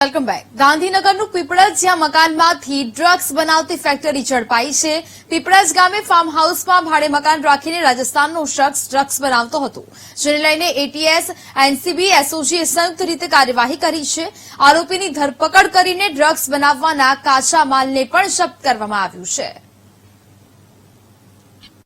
Welcome back. ગાંધીનગરનું Piplaj જ્યાં મકાનમાંથી drugs બનાવતી factory ઝડપાઈ છે. પીપળજ ગામે ફાર્મ હાઉસમાં ભાડે મકાન રાખીને રાજસ્થાનનો શખ્સ ડ્રગ્સ બનાવતો હતો, જેને લઈને એટીએસ એનસીબી એસઓજીએ સંયુક્ત રીતે કાર્યવાહી કરી છે. આરોપીની ધરપકડ કરીને ડ્રગ્સ બનાવવાના કાચા માલને પણ જપ્ત કરવામાં આવ્યું છે.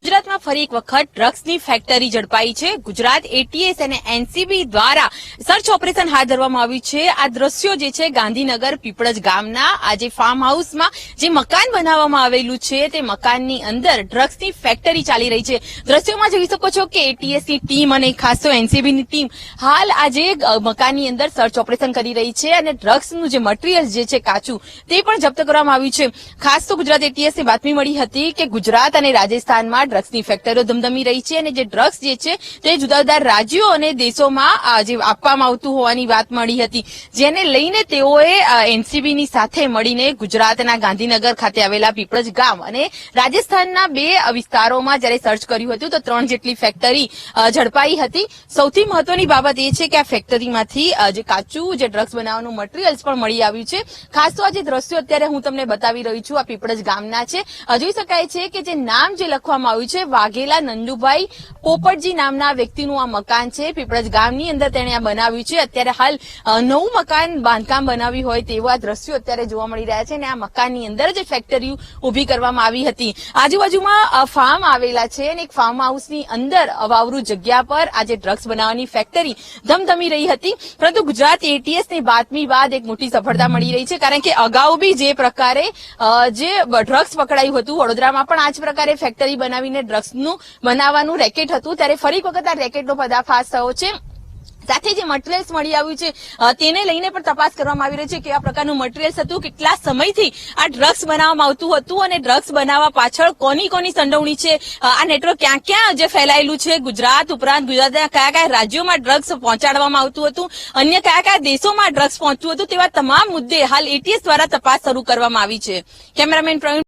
ગુજરાતમાં ફરી એક વખત ડ્રગ્સની ફેક્ટરી ઝડપાઈ છે. ગુજરાત એટીએસ અને એનસીબી દ્વારા સર્ચ ઓપરેશન હાથ ધરવામાં આવ્યું છે. આ દ્રશ્યો જે છે ગાંધીનગર પીપળજ ગામના આ જે ફાર્મ હાઉસમાં જે મકાન બનાવવામાં આવેલું છે તે મકાનની અંદર ડ્રગ્સની ફેક્ટરી ચાલી રહી છે. દ્રશ્યોમાં જોઈ શકો છો કે એટીએસની ટીમ અને ખાસ તો એનસીબી ની ટીમ હાલ આજે મકાનની અંદર સર્ચ ઓપરેશન કરી રહી છે અને ડ્રગ્સનું જે મટીરિયલ જે છે કાચું તે પણ જપ્ત કરવામાં આવ્યું છે. ખાસ તો ગુજરાત એટીએસની બાતમી મળી હતી કે ગુજરાત અને રાજસ્થાનમાં ડ્રગ્સની ફેક્ટરીઓ ધમધમી રહી છે અને જે ડ્રગ્સ જે છે તે જુદા જુદા રાજ્યો અને દેશોમાં જે આપવામાં આવતું હોવાની વાત મળી હતી. જેને લઈને તેઓએ એનસીબીની સાથે મળીને ગુજરાતના ગાંધીનગર ખાતે આવેલા પીપળજ ગામ અને રાજસ્થાનના બે વિસ્તારોમાં જ્યારે સર્ચ કર્યું હતું, તો ત્રણ જેટલી ફેક્ટરી ઝડપાઈ હતી. સૌથી મહત્વની બાબત એ છે કે આ ફેક્ટરીમાંથી જે કાચું, જે ડ્રગ્સ બનાવવાનું મટીરિયલ્સ પણ મળી આવ્યું છે. ખાસ તો આ જે દ્રશ્યો અત્યારે હું તમને બતાવી રહી છું, આ પીપળજ ગામના છે. જોઈ શકાય છે કે જે નામ જે લખવામાં આવ્યું છે. વાઘેલા નંદુભાઈ પોપટજી નામના વ્યક્તિનું આ મકાન છે. પીપળજ ગામની અંદર તેણે આ બનાવ્યું છે. અત્યારે હાલ નવું મકાન, બાંધકામ બનાવ્યું હોય તેવા દ્રશ્યો અત્યારે જોવા મળી રહ્યા છે અને આ મકાનની અંદર જ ફેક્ટરી ઊભી કરવામાં આવી હતી. આજુબાજુમાં ફાર્મ આવેલા છે અને એક ફાર્મ હાઉસની અંદર અવાવરૂ જગ્યા પર આજે ડ્રગ્સ બનાવવાની ફેક્ટરી ધમધમી રહી હતી. પરંતુ ગુજરાત એટીએસની બાતમી બાદ એક મોટી સફળતા મળી રહી છે. કારણ કે અગાઉ બી જે પ્રકારે જે ડ્રગ્સ પકડાયું હતું, વડોદરામાં પણ આ જ પ્રકારે ફેક્ટરી બનાવીને ડ્રગ્સનું બનાવવાનું રેકેટ હતું. ત્યારે ફરી વખત આ રેકેટનો પર્દાફાશ થયો છે. સાથે જે મટીરિયલ્સ મળી આવ્યું છે તેને લઈને પણ તપાસ કરવામાં આવી રહી છે કેવા પ્રકારનું મટીરિયલ્સ હતું, કેટલા સમયથી આ ડ્રગ્સ બનાવવામાં આવતું હતું અને ડ્રગ્સ બનાવવા પાછળ કોની કોની સંડોવણી છે? આ નેટવર્ક ક્યાં ક્યાં જે ફેલાયેલું છે? ગુજરાત ઉપરાંત ગુજરાતના કયા કયા રાજ્યોમાં ડ્રગ્સ પહોંચાડવામાં આવતું હતું? અન્ય કયા કયા દેશોમાં ડ્રગ્સ પહોંચતું હતું? તેવા તમામ મુદ્દે હાલ એટીએસ દ્વારા તપાસ શરૂ કરવામાં આવી છે. કેમેરામેન પ્રવીણ